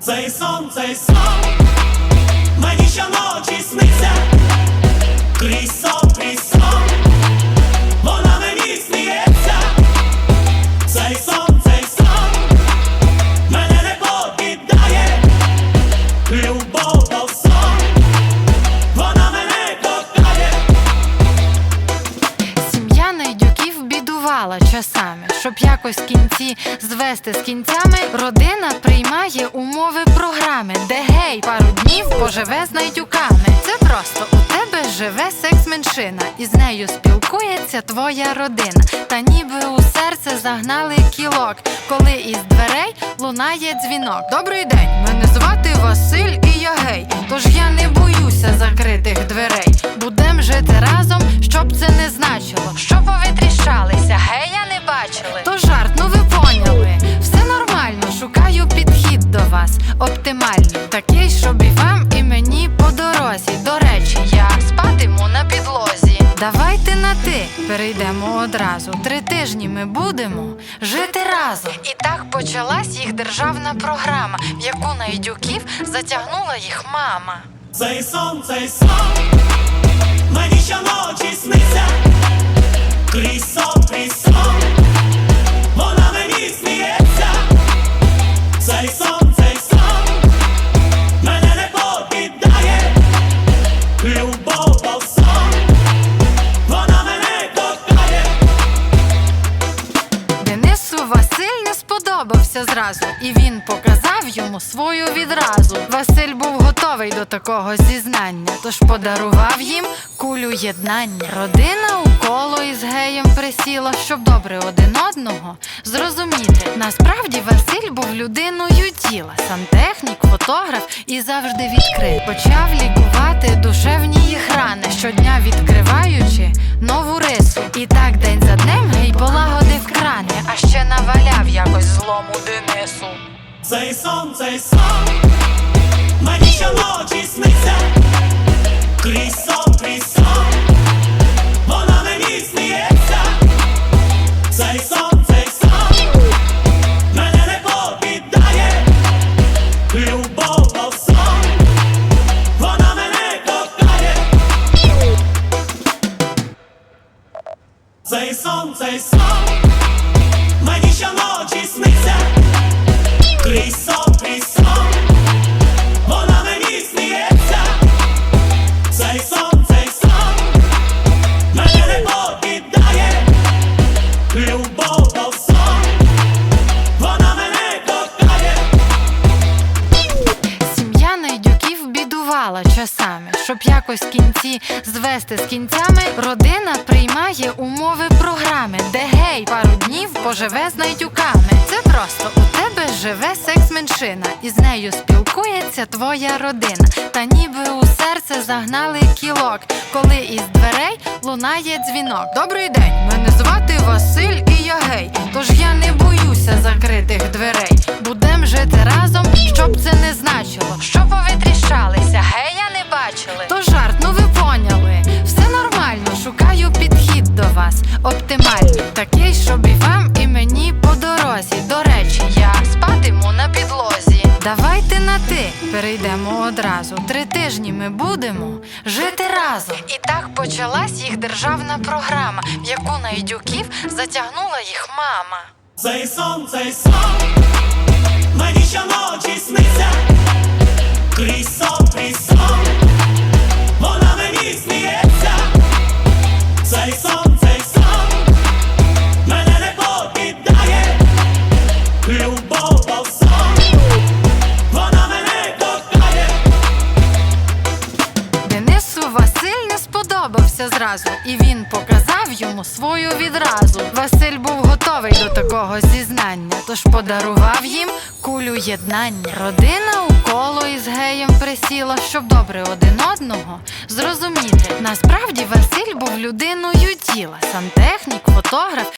Цей сон, цей сон, мені щоночі сниться, крізь сон, крізь сон, кінці звести з кінцями. Родина приймає умови програми, де гей пару днів поживе з найдюками. Це просто у тебе живе секс-меншина, і з нею спілкується твоя родина. Та ніби у серце загнали кілок, коли із дверей лунає дзвінок. Добрий день, мене звати Василь і я гей. Тож я не боюся закритих дверей. Будем жити разом, щоб це не значило. Оптимальний, такий, щоб і вам, і мені по дорозі. До речі, я спатиму на підлозі. Давайте на ти перейдемо одразу. Три тижні ми будемо жити разом. І так почалась їх державна програма, в яку найдюків затягнула їх мама. Цей сон, цей сон, мені щоночі сниться, крізь сон, крізь сон, вона мені сміється, зразу, і він показав йому свою відразу. Василь був готовий до такого зізнання, тож подарував їм кулю єднання. Родина у коло із геєм присіла, щоб добре один одного зрозуміти. Насправді Василь був людиною діла, сантехнік, фотограф і завжди відкрит. Почав лікувати душевні їх рани, щодня відкриваючи нову рису. І так день за днем гей полагодив крани, а ще наваляв якось злому Денису. Цей сон, цей сон, мені щоночі сниться, крізь сон, Цей сон, цей сон, мені щоночі сниться. Крізь сон, крізь сон, вона мені сміється, цей сон, цей сон, мене не покидає, любов то часами, щоб якось кінці звести з кінцями. Родина приймає умови програми, де гей пару днів поживе з найдюками. Це просто у тебе живе секс-меншина, і з нею спілкується твоя родина. Та ніби у серце загнали кілок, коли із дверей лунає дзвінок. Добрий день, мене звати Василь і я гей. Тож я не боюся закритих дверей. Будем жити разом, Оптимальний, такий, щоб і вам, і мені по дорозі. До речі, я спатиму на підлозі. Давайте на ти перейдемо одразу. Три тижні ми будемо жити разом. І так почалась їх державна програма, в яку найдюків затягнула їх мама. Цей сон, цей сон, мені щоночі сниться, крізь сон, зразу, і він показав йому свою відразу. Василь був готовий до такого зізнання, тож подарував їм кулю єднання. Родина у коло із геєм присіла, щоб добре один одного зрозуміти. Насправді Василь був людиною діла, сантехнік, фотограф